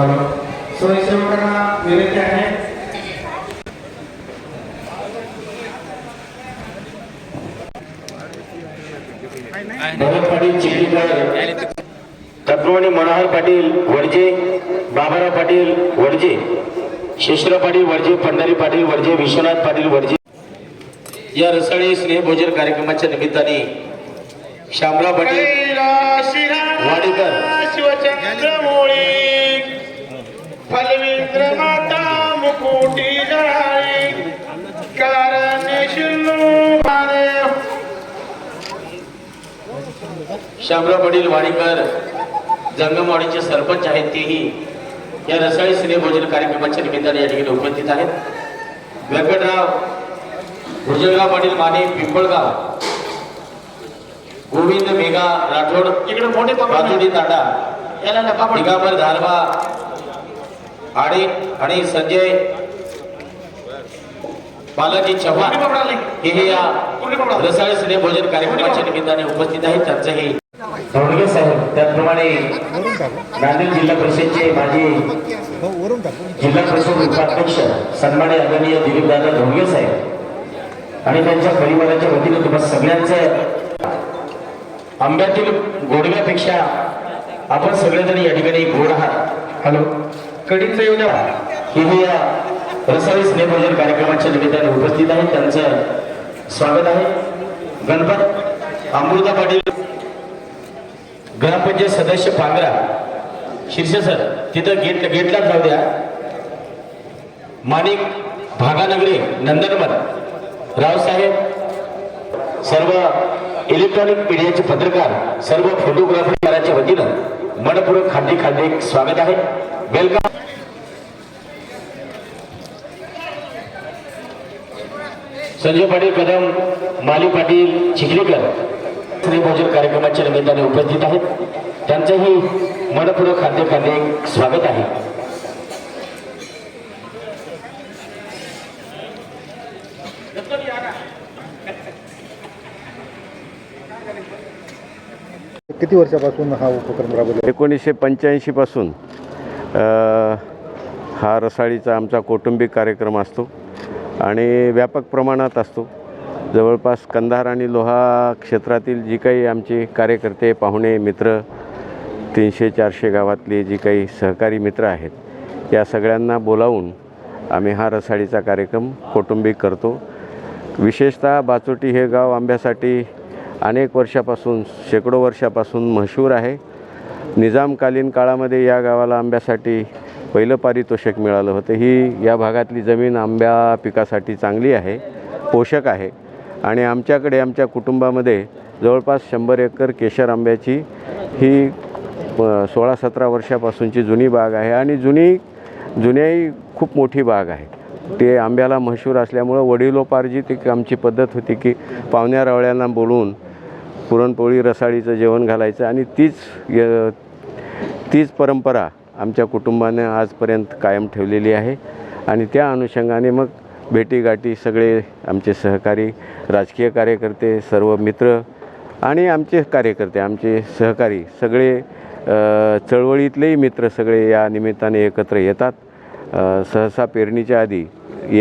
Hello. स्वयंसेवकांना विनंती आहे. भरत पाटील. चिखलीकर तत्वमणी मनोहर पाटील वडजे. बाबाराव पाटील वडजे. शेषराव पाटील वडजे. पंढरी पाटील वडजे. विश्वनाथ पाटील वडजे. या रसाळे स्नेहभोजन कार्यक्रमाच्या निमित्ताने शामराव पाटील वाडेकर. शिवचंद्रमोळी फलविंद्र माता मुकुटी जळाळी कारणे शिल्लू मारे। शामराव पाटील वाडेकर जंगमवाडीचे सरपंच आहेत तेही या रसाळी स्नेहभोजन कार्यक्रमाच्या निमित्ताने या ठिकाणी उपस्थित आहेत. व्यंकटराव भुजंगराव पाटील माने पिंपळगाव. गोविंद मेघा राठोड इकडे मोठे ताडा. याला नका धारवा. आडे आणि संजय बालाजी चव्हाण? हे या? रसाळ स्नेहभोजन कार्यक्रमाच्या निमित्ताने उपस्थित आहेत त्यांचंही धोंडगे साहेब त्याचप्रमाणे नांदेड जिल्हा परिषदचे माजी जिल्हा परिषद उपाध्यक्ष सन्मान्य आदरणीय दिलीपदादा धोंडगे साहेब आणि त्यांच्या परिवाराच्या वतीने तुम्हा सगळ्यांचं आंब्यातील गोडव्यापेक्षा आपण सगळेजण या ठिकाणी गोड आहात हॅलो कडीचं येऊ द्या. हे या रसाई स्नेहभोजन कार्यक्रमाच्या निमित्ताने उपस्थित आहेत त्यांचं स्वागत आहे. गणपत अमृता पाटील ग्रामपंचायत सदस्य पांगरा शीर्ष सर तिथं गेट गेटलाच जाऊ द्या. माणिक भागानगरे नंदनवन रावसाहेब सर्व इलेक्ट्रॉनिक मीडियाचे पत्रकार सर्व फोटोग्राफरच्या वतीनं मनपूर्वक हार्दिक हार्दिक स्वागत आहे. वेलकम संजय पाटील कदम माली पाटील चिखलीकर भोजन कार्यक्रमाच्या निमित्ताने उपस्थित आहेत. त्यांचंही मनपूर्वक हार्दिक हार्दिक स्वागत आहे. किती वर्षापासून हा उपक्रम राबवला एकोणीसशे पंच्याऐंशीपासून हा रसाळीचा आमचा कौटुंबिक कार्यक्रम असतो आणि व्यापक प्रमाणात असतो. जवळपास कंधार आणि लोहा क्षेत्रातील जी काही आमचे कार्यकर्ते पाहुणे मित्र तीनशे चारशे गावातली जी काही सहकारी मित्र आहेत या सगळ्यांना बोलावून आम्ही हा रसाळीचा कार्यक्रम कौटुंबिक करतो. विशेषतः बाचोटी हे गाव आंब्यासाठी अनेक वर्षापासून शेकडो वर्षापासून मशहूर आहे. निजामकालीन काळामध्ये या गावाला आंब्यासाठी पहिलं पारितोषिक मिळालं होतं. ही या भागातली जमीन आंब्या पिकासाठी चांगली आहे पोषक आहे. आणि आमच्याकडे आमच्या कुटुंबामध्ये जवळपास शंभर एकर केशर आंब्याची ही सोळा सतरा वर्षापासूनची जुनी बाग आहे. आणि जुनी जुन्याही खूप मोठी बाग आहे. ते आंब्याला मशहूर असल्यामुळं वडिलोपार्जित एक आमची पद्धत होती की पाहुण्या रावळ्यांना बोलवून पुरणपोळी रसाळीचं जेवण घालायचं आणि तीच य- तीच परंपरा आमच्या कुटुंबाने आजपर्यंत कायम ठेवलेली आहे. आणि त्या अनुषंगाने मग भेटीगाठी सगळे आमचे सहकारी राजकीय कार्यकर्ते सर्व मित्र आणि आमचे कार्यकर्ते आमचे सहकारी सगळे चळवळीतलेही मित्र सगळे या निमित्ताने एकत्र येतात. सहसा पेरणीच्या आधी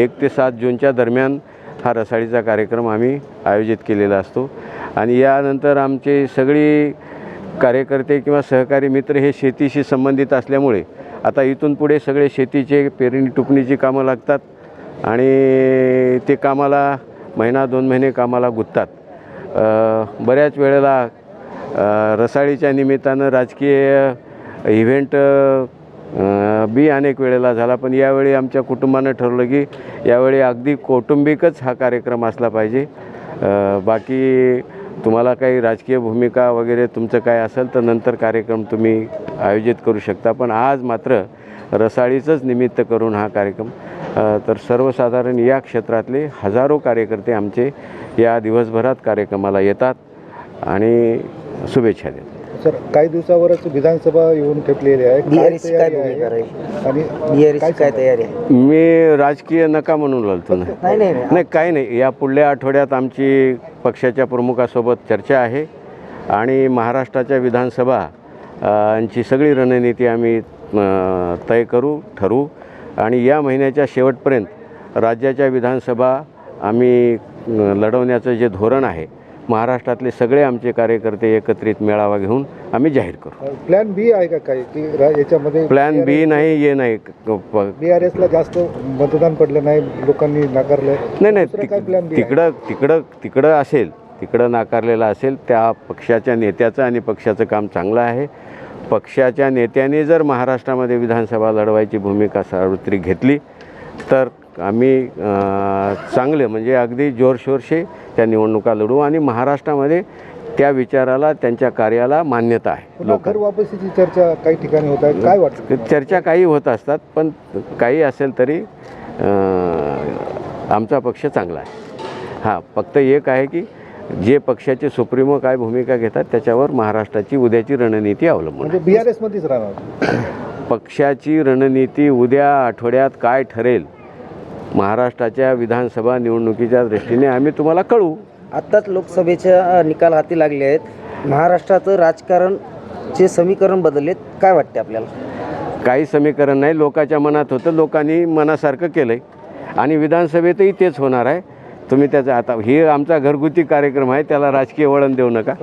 एक ते सात जूनच्या दरम्यान हा रसाळीचा कार्यक्रम आम्ही आयोजित केलेला असतो. आणि यानंतर आमचे सगळी कार्यकर्ते किंवा सहकारी मित्र हे शेतीशी संबंधित असल्यामुळे आता इथून पुढे सगळे शेतीचे पेरणी टुपणीची कामं लागतात आणि ते कामाला महिना दोन महिने कामाला गुंततात. बऱ्याच वेळेला रसाळीच्या निमित्तानं राजकीय इव्हेंट बी अनेक वेळेला झाला पण यावेळी आमच्या कुटुंबानं ठरवलं की यावेळी अगदी कौटुंबिकच हा कार्यक्रम असला पाहिजे. बाकी तुम्हाला काही राजकीय भूमिका वगैरे तुमचं काय असेल तर नंतर कार्यक्रम तुम्ही आयोजित करू शकता. पण आज मात्र रसाळीचंच निमित्त करून हा कार्यक्रम तर सर्वसाधारण या क्षेत्रातले हजारो कार्यकर्ते आमचे या दिवसभरात कार्यक्रमाला येतात आणि शुभेच्छा देतात. सर काही दिवसावरच विधानसभा येऊन ठेपलेली आहे. काय बिहारीची काय तयारी भूमिका आहे? राहील? आणि बिहारीची काय तयारी आहे? मी राजकीय नका म्हणून ना. नाही नाही नाही. नाही काही नाही. या पुढल्या आठवड्यात आमची पक्षाच्या प्रमुखासोबत चर्चा आहे आणि महाराष्ट्राच्या विधानसभा यांची सगळी रणनीती आम्ही अ, तय करू ठरवू. आणि या महिन्याच्या शेवटपर्यंत राज्याच्या विधानसभा आम्ही अ, लढवण्याचं जे धोरण आहे महाराष्ट्रातले सगळे आमचे कार्यकर्ते एकत्रित मेळावा घेऊन आम्ही जाहीर करू. प्लॅन बी आहे का काही? की रा- याच्यामध्ये प्लॅन बी नाही ये नाही. प- बी आर एसला जास्त मतदान पडलं नाही लोकांनी नाकारलं नाही नाही दुसरं काय आहे? तिकडं तिकडं तिकडं असेल तिकडं नाकारलेलं असेल त्या पक्षाच्या नेत्याचं आणि पक्षाचं काम चांगलं आहे. पक्षाच्या नेत्याने जर महाराष्ट्रामध्ये विधानसभा लढवायची भूमिका सार्वत्रिक घेतली तर आम्ही चांगले म्हणजे अगदी जोरशोरशे त्या निवडणुका लढू आणि महाराष्ट्रामध्ये त्या विचाराला त्यांच्या कार्याला मान्यता आहे पुन्हा लोक घर वापसीची चर्चा काही ठिकाणी होत आहे काय वाटतं? चर्चा काही होत असतात पण काही असेल तरी आमचा पक्ष चांगला आहे हां फक्त एक आहे की जे पक्षाचे सुप्रीमो काय भूमिका घेतात त्याच्यावर महाराष्ट्राची उद्याची रणनीती अवलंबून. म्हणजे बी आर एसमध्येच राहणार पक्षाची रणनीती उद्या आठवड्यात काय ठरेल महाराष्ट्राच्या विधानसभा निवडणुकीच्या दृष्टीने आम्ही तुम्हाला कळवू आत्ताच लोकसभेच्या निकाल हाती लागले आहेत. महाराष्ट्राचं राजकारण चे समीकरण बदललेत. काय वाटते आपल्याला? काही समीकरण नाही. लोकांच्या मनात होतं. लोकांनी मनासारखं केलं आहे आणि विधानसभेतही तेच होणार आहे. तुम्ही त्याचा आता ही आमचा घरगुती कार्यक्रम आहे. त्याला राजकीय वळण देऊ नका.